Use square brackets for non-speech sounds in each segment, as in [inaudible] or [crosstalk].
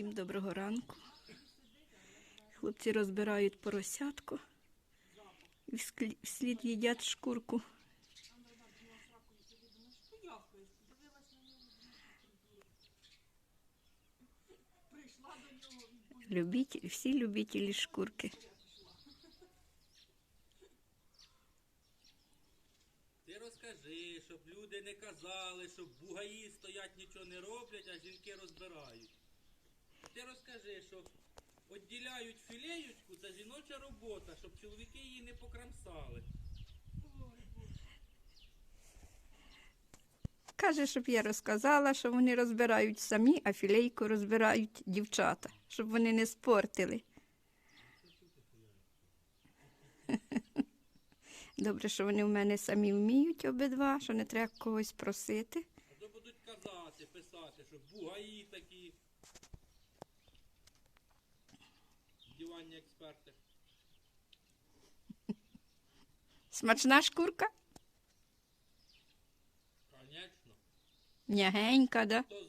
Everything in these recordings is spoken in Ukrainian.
Всім доброго ранку. Хлопці розбирають поросятку і вслід їдять шкурку. Любіть, всі любителі шкурки. Ти розкажи, щоб люди не казали, що бугаї стоять, нічого не роблять, а жінки розбирають. Ти розкажи, що відділяють філеючку, це жіноча робота, щоб чоловіки її не покрамсали. Каже, щоб я розказала, що вони розбирають самі, а філейку розбирають дівчата, щоб вони не спортили. [laughs] Добре, що вони в мене самі вміють обидва, що не треба когось просити. А то будуть казати, писати, що бугаї такі. Дівання експерти. Смачна шкурка? Конечно. М'ягенька, да? Хто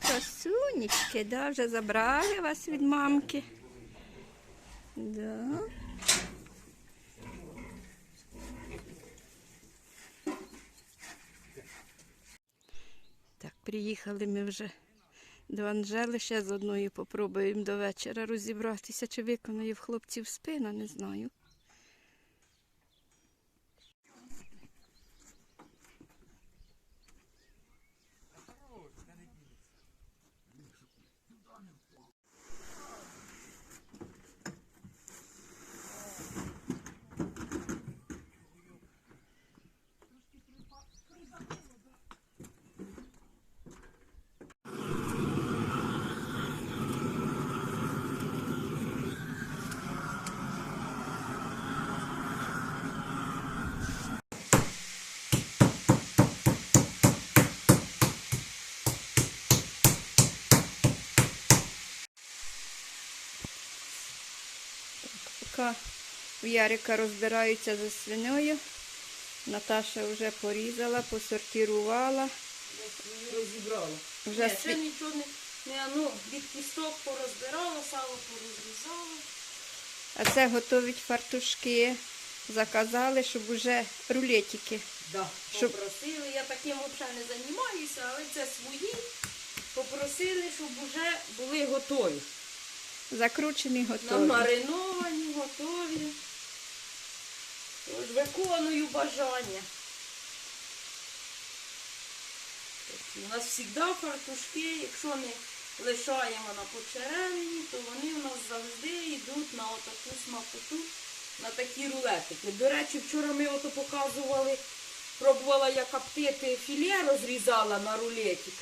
Красунечки, да, вже забрали вас від мамки. Да. Так, приїхали ми вже до Анжели. Ще з одною попробуємо до вечора розібратися, чи виконує в хлопців спина, не знаю. Поки у Ярика розбираються за свиньою. Наташа вже порізала, посортирувала. розібрала. Вже Ні, сві- нічого не, не ну, від кісток порозбирала, сало порозрізала. А це готують фартушки. Заказали, щоб уже рулетики. Да. Щоб- Попросили, я таким взагалі не займаюся, але це свої. Попросили, щоб вже були готові. Закручені готові. Намариновані, готові. Тож виконую бажання. У нас завжди фартушки, якщо не лишаємо на почеревині, то вони у нас завжди йдуть на отаку смакоту, на такі рулетики. До речі, вчора ми ото показували, пробувала я коптити філе, розрізала на рулетик.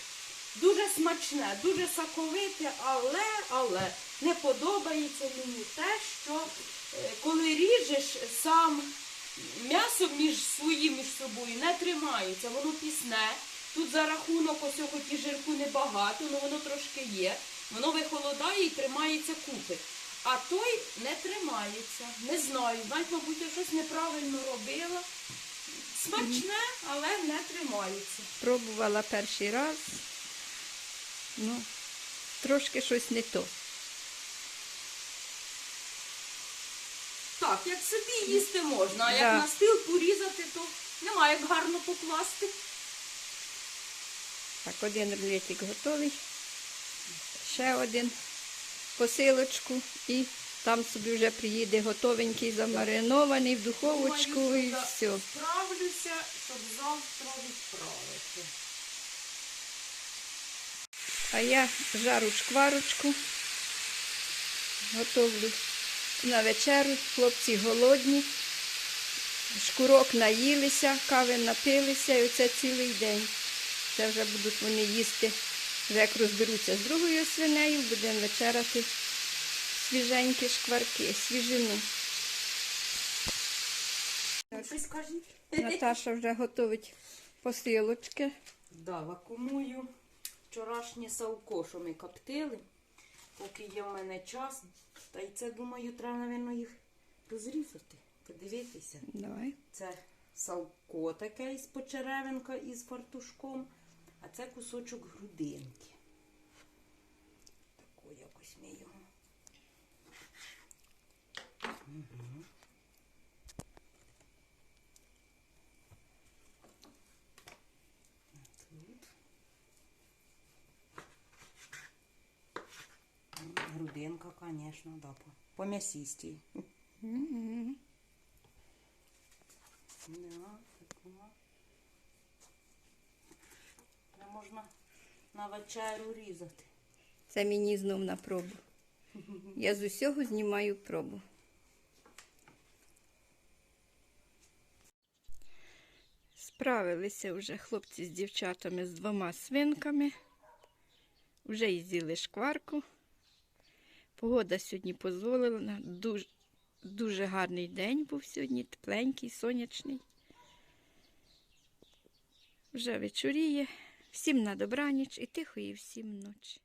Дуже смачне, дуже соковите, але, але не подобається мені те, що е, коли ріжеш сам м'ясо між своїм між собою не тримається, воно пісне. Тут за рахунок ось цього ті жирку небагато, але воно трошки є. Воно вихолодає і тримається купи. А той не тримається. Не знаю. Навіть, мабуть, я щось неправильно робила. Смачне, але не тримається. Пробувала перший раз. Ну, трошки щось не то. Так, як собі їсти можна, а як Да. на стіл порізати, то немає як гарно покласти. Так, один рулетик готовий. Ще один посилочку і Там собі вже приїде готовенький, замаринований в духовочку Думаю, і що все. Справлюся, щоб завтра відправити. А я жару шкварочку, готовлю на вечерю. Хлопці голодні, шкурок наїлися, кави напилися, і оце цілий день. Це вже будуть вони їсти. Як розберуться з другою свинею, будемо вечеряти свіженькі шкварки, свіжину. Наташа вже готовить посилочки. Да, вакуумую вчорашнє савко, що ми коптили. Поки є в мене час. Та й це, думаю, треба, мабуть, їх розрізати, подивитися. Давай. Це салко таке із почеревинка із фартушком, а це кусочок грудинки. Таку якось ми його. Мгм. Тут. Грудинка, звісно, да, по, м'ясістій. Да, такого. Це можна на вечерю різати. Це мені знов на пробу. Я з усього знімаю пробу. Справилися вже хлопці з дівчатами з двома свинками. Вже і з'їли шкварку. Погода сьогодні дозволила. Дуже, дуже гарний день був сьогодні, тепленький, сонячний. Вже вечоріє. Всім на добраніч і тихої всім ночі.